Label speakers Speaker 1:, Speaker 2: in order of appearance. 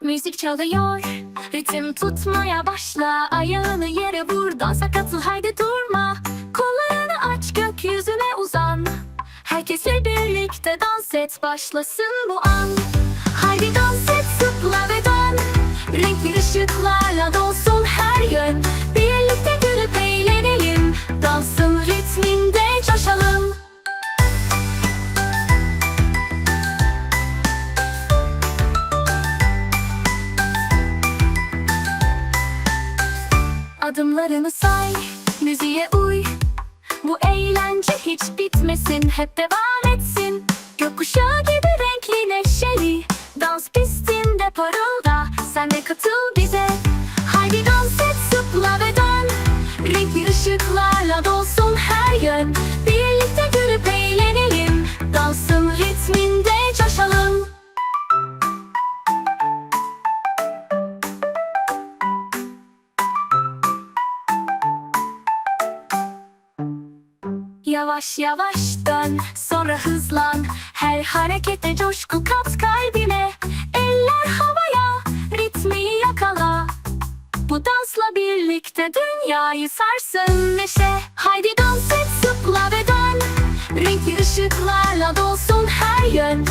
Speaker 1: Müzik çalıyor Ritim tutmaya başla. Ayağını yere vur Dansa katıl haydi durma. Kollarını aç gökyüzüne uzan. Herkesle birlikte dans et Başlasın bu an. Haydi dans et Adımlarını say, müziğe uy. Bu eğlence hiç bitmesin, hep devam etsin. Gökkuşağı gibi renkli neşeli. Dans pistinde parılda, sen de katıl bize. Haydi dans et, zıpla ve dön. Renkli ışıklarla dolsun her yön. Birlikte Yavaş yavaş dön, sonra hızlan. Her harekette coşku kat kalbine. Eller havaya, ritmi yakala. Bu dansla birlikte dünyayı sarsın neşe. Haydi dans et, zıpla ve dön. Renkli ışıklarla dolsun her yön